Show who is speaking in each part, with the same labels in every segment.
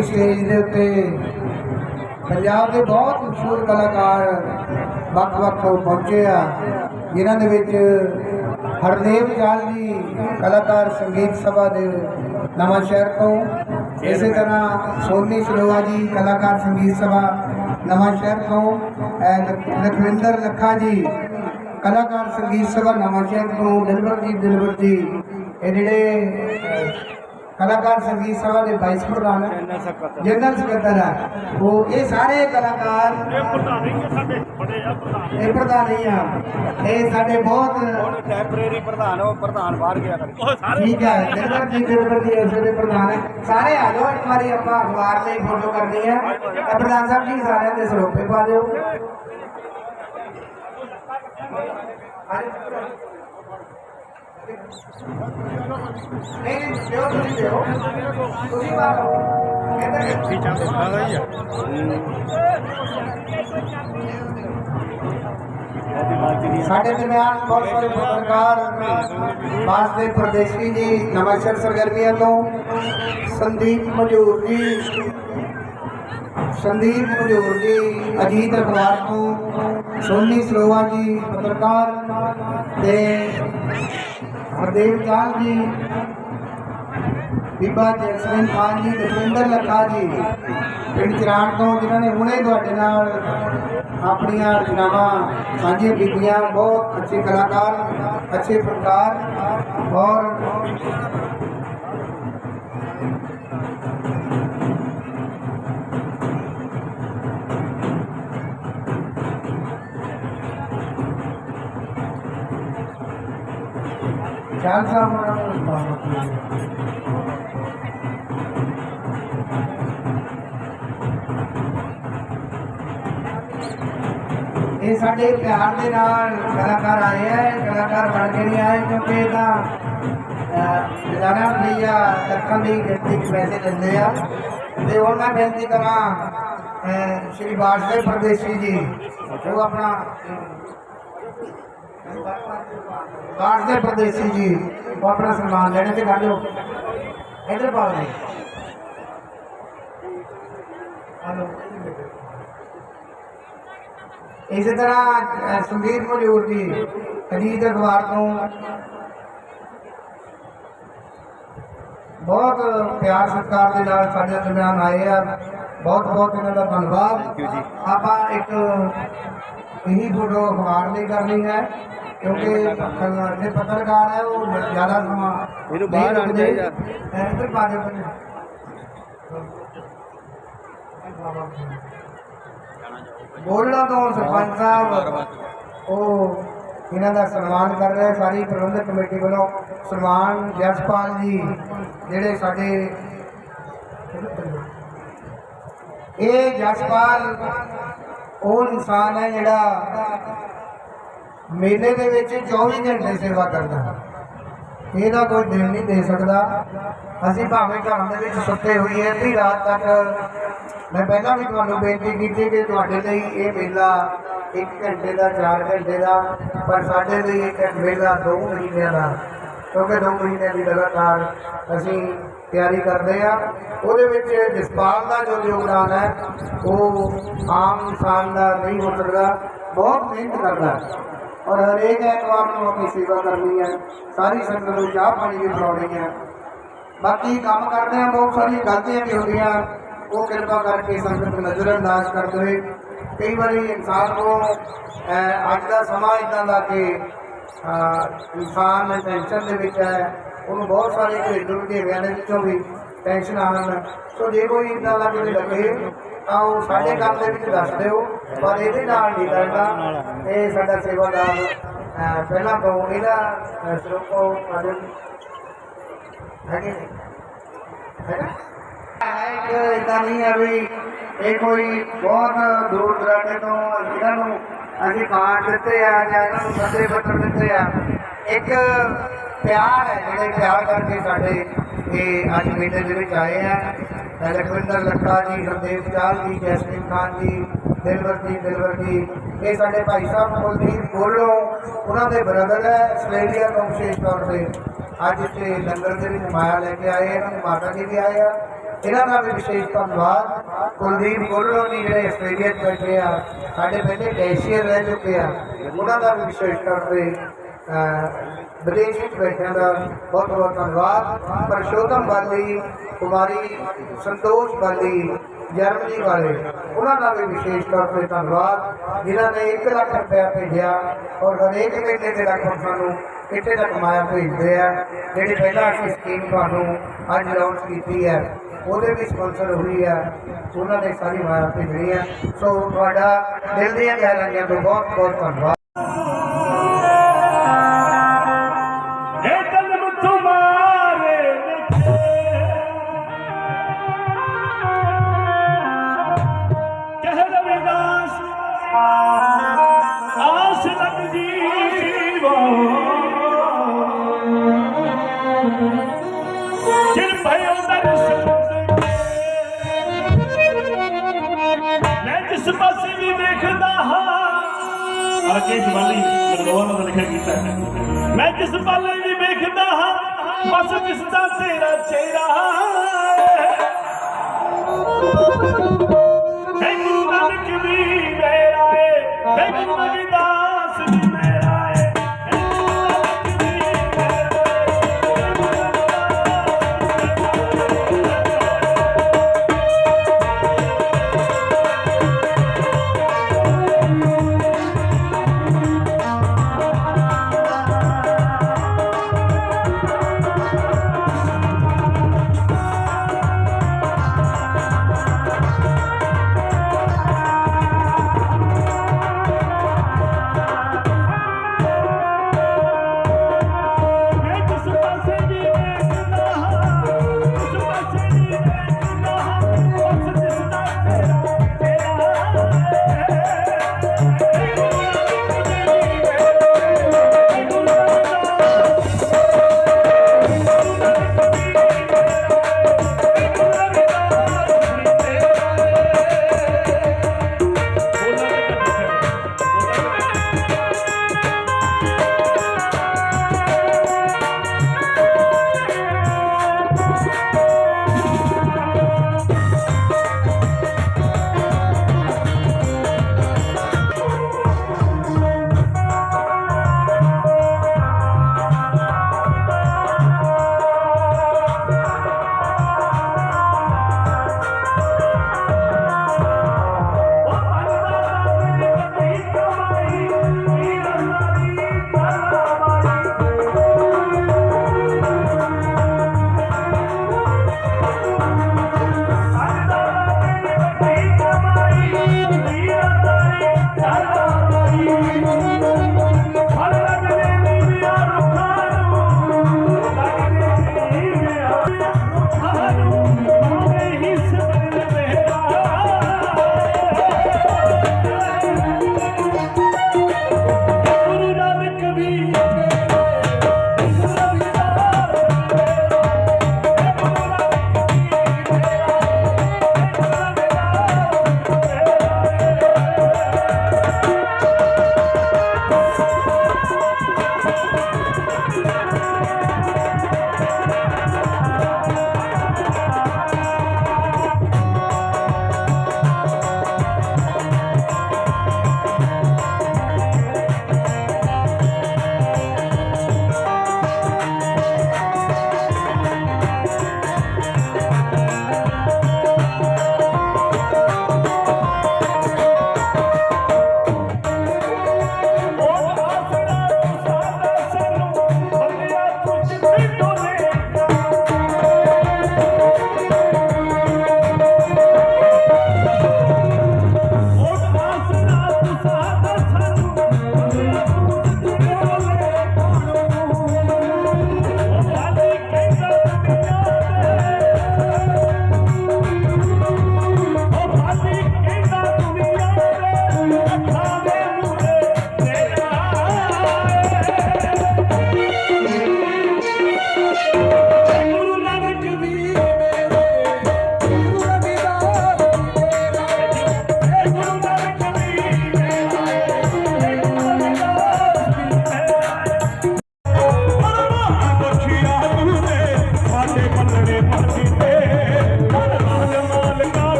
Speaker 1: ਸਾਡੀ ਸਟੇਜ ਦੇ ਉੱਤੇ ਪੰਜਾਬ ਦੇ ਬਹੁਤ ਮਸ਼ਹੂਰ ਕਲਾਕਾਰ ਵੱਖ-ਵੱਖ ਪਹੁੰਚੇ ਆ ਜਿਨ੍ਹਾਂ ਦੇ ਵਿੱਚ ਹਰਦੇਵ ਜਾਲ ਜੀ ਕਲਾਕਾਰ ਸੰਗੀਤ ਸਭਾ ਦੇ ਨਵਾਂ ਸ਼ਹਿਰ ਤੋਂ ਇਸੇ ਤਰ੍ਹਾਂ ਸੋਨੀ ਸਲੋਆ ਜੀ ਕਲਾਕਾਰ ਸੰਗੀਤ ਸਭਾ ਨਵਾਂ ਸ਼ਹਿਰ ਤੋਂ ਲਖਵਿੰਦਰ ਲੱਖਾ ਜੀ ਕਲਾਕਾਰ ਸੰਗੀਤ ਸਭਾ ਨਵਾਂ ਸ਼ਹਿਰ ਤੋਂ ਦਿਲਬਰਜੀਤ ਦਿਲਬਰ ਜੀ ਇਹ ਜਿਹੜੇ ਕਲਾਕਾਰ ਸੰਗੀਤ ਸਭਾ ਦੇ ਵਾਈਸ ਪ੍ਰਧਾਨ ਹੈ ਜਨਰਲ ਸਕੱਤਰ ਹੈ ਉਹ ਇਹ ਸਾਰੇ ਕਲਾਕਾਰ ਇਹ ਪ੍ਰਧਾਨ ਨਹੀਂ ਆ ਇਹ ਸਾਡੇ ਬਹੁਤ
Speaker 2: ਟੈਂਪਰੇਰੀ ਪ੍ਰਧਾਨ ਉਹ ਪ੍ਰਧਾਨ ਬਾਹਰ ਗਿਆ ਕਰ
Speaker 1: ਠੀਕ ਹੈ ਜਨਰਲ ਜੀ ਦਿਲਬਰ ਜੀ ਇਸੇ ਦੇ ਪ੍ਰਧਾਨ ਹੈ ਸਾਰੇ ਆ ਜਾਓ ਇੱਕ ਵਾਰੀ ਆਪਾਂ ਅਖਬਾਰ ਲਈ ਫੋਟੋ ਕਰਨੀ ਹੈ ਪ੍ਰਧਾਨ ਸਾਹਿਬ ਜੀ ਸਾਰਿਆਂ ਦੇ ਸਰੋਪੇ ਪਾ ਦਿਓ। ਨਹੀਂ ਨਹੀਂ ਦਿਓ ਤੁਸੀਂ ਦਿਓ ਤੁਸੀਂ ਪਾ ਦਿਓ ਇੱਧਰ
Speaker 2: ਫੀਚਾ ਦੇਖਦਾ ਹੀ ਆ
Speaker 1: ਸਾਡੇ ਦਰਮਿਆਨ ਬਹੁਤ ਸਾਰੇ ਪੱਤਰਕਾਰ ਵਾਸਤੇ ਪ੍ਰਦੇਸ਼ੀ ਜੀ ਨਵਾਂਸ਼ਰ ਸਰਗਰਮੀਆਂ ਤੋਂ ਸੰਦੀਪ ਮਜੂਰ ਜੀ, ਸੰਦੀਪ ਮਜੂਰ ਜੀ, ਅਜੀਤ ਅਖਬਾਰ ਤੋਂ ਸੋਨੀ ਸਰੋਵਾ ਜੀ, ਪੱਤਰਕਾਰ ਤੇ ਹਰਦੇਵ ਚਾਲ ਜੀ, ਬੀਬਾ ਜੈਸਮੀਨ ਖਾਨ ਜੀ ਦਵਿੰਦਰ ਲੱਖਾ ਜੀ। ਪਿੰਡ ਚਰਾਣ ਤੋਂ ਜਿਨ੍ਹਾਂ ਨੇ ਹੁਣੇ ਤੁਹਾਡੇ ਨਾਲ ਆਪਣੀਆਂ ਰਚਨਾਵਾਂ ਸਾਂਝੀਆਂ ਕੀਤੀਆਂ, ਬਹੁਤ ਅੱਛੇ ਕਲਾਕਾਰ, ਅੱਛੇ ਫਨਕਾਰ ਔਰ ਇਹ ਸਾਡੇ ਪਿਆਰ ਦੇ ਨਾਲ ਕਲਾਕਾਰ ਆਏ ਆ ਇਹ ਕਲਾਕਾਰ ਬਣ ਕੇ ਨਹੀਂ ਆਏ ਕਿਉਂਕਿ ਇਹ ਤਾਂ ਜਾਣਾ ਭਈਆ ਲੱਖਾਂ ਦੀ ਗਿਣਤੀ ਵਿੱਚ ਪੈਸੇ ਦਿੰਦੇ ਆ ਤੇ ਹੁਣ ਮੈਂ ਬੇਨਤੀ ਕਰਾਂ ਅਹ, ਸ਼੍ਰੀ ਬਾਜਵੇ ਪ੍ਰਦੇਸ਼ੀ ਜੀ ਉਹ ਆਪਣਾ ਬਾਜਵੇ ਪ੍ਰਦੇਸ਼ੀ ਜੀ ਉਹ ਆਪਣਾ ਸਨਮਾਨ ਲੈਣੇ ਤੇ ਗੱਲ ਇਧਰ ਪਾਓ ਜੀ ਹਲੋ। ਇਸੇ ਤਰ੍ਹਾਂ ਸੰਦੀਪ ਮਜੂਰ ਜੀ ਅਜੀਤ ਅਖਬਾਰ ਤੋਂ ਬਹੁਤ ਪਿਆਰ ਸਤਿਕਾਰ ਦੇ ਨਾਲ ਸਾਡੇ ਦਰਮਿਆਨ ਆਏ ਆ। ਬਹੁਤ ਬਹੁਤ ਇਹਨਾਂ ਦਾ ਧੰਨਵਾਦ। ਆਪਾਂ ਇੱਕ ਇਹੀ ਫੋਟੋ ਅਖਬਾਰ ਲਈ ਕਰਨੀ ਹੈ ਕਿਉਂਕਿ ਜਿਹੜੇ ਪੱਤਰਕਾਰ ਹੈ ਉਹ ਜ਼ਿਆਦਾ ਸਮਾਂ
Speaker 2: ਇਹਨੂੰ ਬਾਹਰ
Speaker 1: ਰੁਕਦੇ।
Speaker 2: ਚਾਹੀਦਾ।
Speaker 1: ਇੱਧਰ ਪਾ ਦਿਓ ਪਹਿਲੇ। ਬੋਲਣਾ ਤੋਂ ਸਰਪੰਚ ਸਾਹਿਬ ਉਹ ਇਹਨਾਂ ਦਾ ਸਨਮਾਨ ਕਰ ਰਹੇ ਸਾਰੀ ਪ੍ਰਬੰਧਕ ਕਮੇਟੀ ਵੱਲੋਂ ਸਨਮਾਨ ਜਸਪਾਲ ਜੀ ਜਿਹੜੇ ਸਾਡੇ ਇਹ ਜਸਪਾਲ ਉਹ ਇਨਸਾਨ ਹੈ ਜਿਹੜਾ ਮੇਲੇ ਦੇ ਵਿੱਚ 24 ਘੰਟੇ ਸੇਵਾ ਕਰਦਾ ਇਹਦਾ ਕੋਈ ਦਿਨ ਨਹੀਂ ਦੇ ਸਕਦਾ। ਅਸੀਂ ਭਾਵੇਂ ਘਰਾਂ ਦੇ ਵਿੱਚ ਸੁੱਤੇ ਹੋਈਏ, ਅੱਧੀ ਰਾਤ ਤੱਕ ਮੈਂ ਪਹਿਲਾਂ ਵੀ ਤੁਹਾਨੂੰ ਬੇਨਤੀ ਕੀਤੀ ਕਿ ਤੁਹਾਡੇ ਲਈ ਇਹ ਮੇਲਾ 1 ਘੰਟੇ ਦਾ 4 ਘੰਟੇ ਦਾ, ਪਰ ਸਾਡੇ ਲਈ ਇਹ ਮੇਲਾ 2 ਮਹੀਨਿਆਂ ਦਾ, ਕਿਉਂਕਿ 2 ਮਹੀਨਿਆਂ ਦੀ ਲਗਾਤਾਰ ਅਸੀਂ ਤਿਆਰੀ ਕਰਦੇ ਆ। ਉਹਦੇ ਵਿੱਚ ਜਸਪਾਲ ਦਾ ਜੋ ਯੋਗਦਾਨ ਹੈ, ਉਹ ਆਮ ਇਨਸਾਨ ਦਾ ਨਹੀਂ ਹੋ ਸਕਦਾ, ਬਹੁਤ ਮਿਹਨਤ ਕਰਦਾ ਔਰ ਹਰੇਕ ਐਤਵਾਰ ਨੂੰ ਆਪਣੀ ਸੇਵਾ ਕਰਨੀ ਹੈ। ਸਾਰੀ ਸੰਗਤ ਨੂੰ ਚਾਹ ਪਾਣੀ ਵੀ ਪਿਲਾਉਣੀ ਹੈ। ਬਾਕੀ ਕੰਮ ਕਰਦੇ ਆ, ਬਹੁਤ ਸਾਰੀਆਂ ਗਲਤੀਆਂ ਵੀ ਹੁੰਦੀਆਂ। ਉਹ ਕਿਰਪਾ ਕਰਕੇ ਸੰਗਤ ਨਜ਼ਰਅੰਦਾਜ਼ ਕਰਦੇ ਹੋਏ। ਕਈ ਵਾਰੀ ਇਨਸਾਨ ਨੂੰ ਅੱਜ ਦਾ ਸਮਾਂ ਇਦਾਂ ਦਾ ਕਿ ਇਨਸਾਨ ਟੈਨਸ਼ਨ ਦੇ ਵਿੱਚ ਹੈ। ਉਹਨੂੰ ਬਹੁਤ ਸਾਰੇ ਘਰੇਲੂ ਘੇਰਿਆਂ ਦੇ ਵਿੱਚੋਂ ਵੀ ਟੈਨਸ਼ਨ ਆਉਣ। ਸੋ ਜੇ ਕੋਈ ਇਦਾਂ ਦਾ ਕਿਤੇ ਲੱਗੇ, ਤਾਂ ਉਹ ਸਾਡੇ ਕੰਮ ਦੇ ਵਿੱਚ ਦੱਸ ਦਿਓ। ਪਰ ਇਹਦੇ ਨਾਲ ਨਹੀਂ ਕਰਦਾ ਇਹ ਸਾਡਾ ਸੇਵਾਦਾਰ ਪਹਿਲਾਂ ਤੋਂ ਇਹਦਾ ਸਰੋਪੋ ਸਾਡੇ ਹੈਗੇ ਹੈ ਕਿ ਇਦਾਂ ਨਹੀਂ ਹੈ ਵੀ ਇਹ ਕੋਈ ਬਹੁਤ ਦੂਰ ਦਰਾਡੇ ਤੋਂ ਇਹਨਾਂ ਨੂੰ ਅਸੀਂ ਕਾਰਡ ਦਿੱਤੇ ਆ ਜਾਂ ਇਹਨਾਂ ਨੂੰ ਸੱਦੇ ਪੱਤਰ ਦਿੱਤੇ ਆ। ਇੱਕ ਪਿਆਰ ਹੈ ਜਿਹੜੇ ਪਿਆਰ ਕਰਕੇ ਸਾਡੇ ਇਹ ਅੱਜ ਮੇਲੇ ਦੇ ਵਿੱਚ ਆਏ ਆ। ਲਖਵਿੰਦਰ ਲੱਖਾ ਜੀ, ਹਰਦੇਵ ਚਾਲ ਜੀ ਜੈਸਮੀਨ ਖਾਨ ਜੀ, ਦਿਲਵਰ ਜੀ ਦਿਲਵਰ ਜੀ, ਇਹ ਸਾਡੇ ਭਾਈ ਸਾਹਿਬ ਕੁਲਦੀਪ ਗੋਲੋ ਉਹਨਾਂ ਦੇ ਬ੍ਰਦਰ ਹੈ, ਆਸਟ੍ਰੇਲੀਆ ਤੋਂ ਵਿਸ਼ੇਸ਼ ਤੌਰ ਤੇ। ਅੱਜ ਇੱਥੇ ਲੰਗਰ ਦੇ ਵਿੱਚ ਮਾਇਆ ਲੈ ਕੇ ਆਏ ਇਹਨਾਂ ਦੀ ਮਾਤਾ ਜੀ ਵੀ ਆਏ ਆ। ਇਹਨਾਂ ਦਾ ਵੀ ਵਿਸ਼ੇਸ਼ ਧੰਨਵਾਦ। ਕੁਲਦੀਪ ਗੋਲੋ ਜੀ ਜਿਹੜੇ ਆਸਟ੍ਰੇਲੀਆ 'ਚ ਬੈਠੇ ਆ, ਸਾਡੇ ਪਹਿਲੇ ਗੈਸ਼ੀਅਰ ਰਹਿ ਚੁੱਕੇ ਆ। ਉਹਨਾਂ ਦਾ ਵੀ ਵਿਸ਼ੇਸ਼ ਤੌਰ ਤੇ ਵਿਦੇਸ਼ ਵਿੱਚ ਬੈਠਿਆਂ ਦਾ ਬਹੁਤ ਬਹੁਤ ਧੰਨਵਾਦ। ਪਰਸ਼ੋਤਮ ਬਾਲੀ, ਕੁਮਾਰੀ ਸੰਤੋਸ਼ ਬਾਲੀ, ਜਰਮਨੀ ਵਾਲੇ, ਉਹਨਾਂ ਦਾ ਵੀ ਵਿਸ਼ੇਸ਼ ਤੌਰ ਤੇ ਧੰਨਵਾਦ, ਜਿਨ੍ਹਾਂ ਨੇ 1 ਲੱਖ ਰੁਪਇਆ ਭੇਜਿਆ ਔਰ ਹਰੇਕ ਮਹੀਨੇ ਦੇ ਲੱਖ ਸਾਨੂੰ ਇੱਥੇ ਤੱਕ ਮਾਇਆ ਭੇਜਦੇ ਆ। ਜਿਹੜੀ ਪਹਿਲਾਂ ਅਸੀਂ ਸਕੀਮ ਤੁਹਾਨੂੰ ਅੱਜ ਲਾਂਚ ਕੀਤੀ ਹੈ, ਉਹਦੇ ਵੀ ਸਪਾਂਸਰ ਹੋਈ ਹੈ ਉਹਨਾਂ ਨੇ ਸਾਰੀ ਮਾਇਆ ਭੇਜਣੀ ਹੈ ਸੋ ਤੁਹਾਡਾ ਦਿਲ ਦੀਆਂ ਗਹਿਰਾਈਆਂ ਤੋਂ ਬਹੁਤ ਬਹੁਤ ਧੰਨਵਾਦ।
Speaker 3: ਰਾਕੇਸ਼ ਵਾਲੀ ਲਗਵਾਉਣ ਦਾ ਲਿਖਿਆ ਕੀਤਾ ਹੈ। ਮੈਂ ਜਿਸ ਪਾਲੇ ਵੀ ਵੇਖਦਾ ਹਾਂ ਬਸ ਜਿਸ ਦਾ ਤੇਰਾ ਚਿਹਰਾ ਹੈ। ਨਾਨਕ ਵੀ ਮੇਰਾ ਏ ਹੈ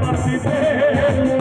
Speaker 3: participei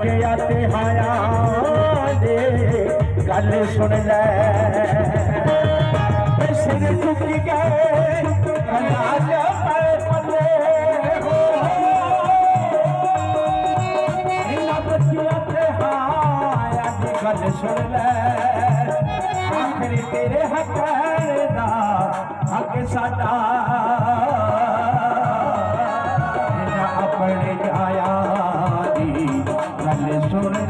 Speaker 3: ते गल सु गल सु ਦਾ ਹੱਕ ਸਾਡਾ
Speaker 4: adorer